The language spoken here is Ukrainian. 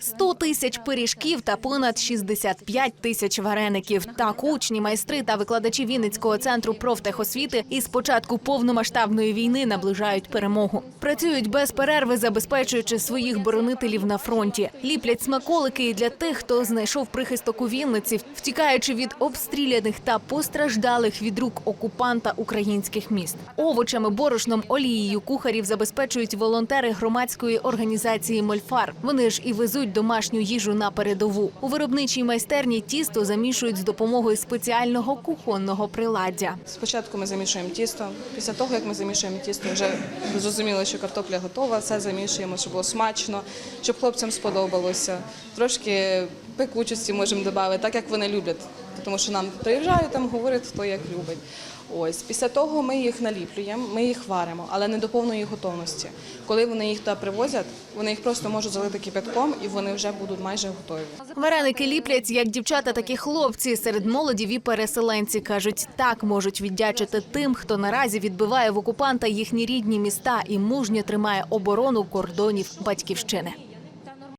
100 тисяч пиріжків та понад 65 тисяч вареників. Так учні, майстри та викладачі Вінницького центру профтехосвіти із початку повномасштабної війни наближають перемогу. Працюють без перерви, забезпечуючи своїх боронителів на фронті. Ліплять смаколики і для тих, хто знайшов прихисток у Вінниці, втікаючи від обстріляних та постраждалих від рук окупанта українських міст. Овочами, борошном, олією кухарів забезпечують волонтери громадської організації Мольфар. Вони ж і везуть домашню їжу на передову. У виробничій майстерні тісто замішують з допомогою спеціального кухонного приладдя. Спочатку ми замішуємо тісто. Після того, як ми замішуємо тісто, вже зрозуміло, що картопля готова, все замішуємо, щоб було смачно, щоб хлопцям сподобалося. Трошки пекучості можемо додати, так як вони люблять. Тому що нам приїжджають, там говорять, хто як любить. Ось після того ми їх наліплюємо, ми їх варимо, але не до повної готовності. Коли вони їх туди привозять, вони їх просто можуть залити кипятком і вони вже будуть майже готові. Вареники ліплять як дівчата, так і хлопці. Серед молоді і переселенці кажуть, так можуть віддячити тим, хто наразі відбиває в окупанта їхні рідні міста і мужньо тримає оборону кордонів батьківщини.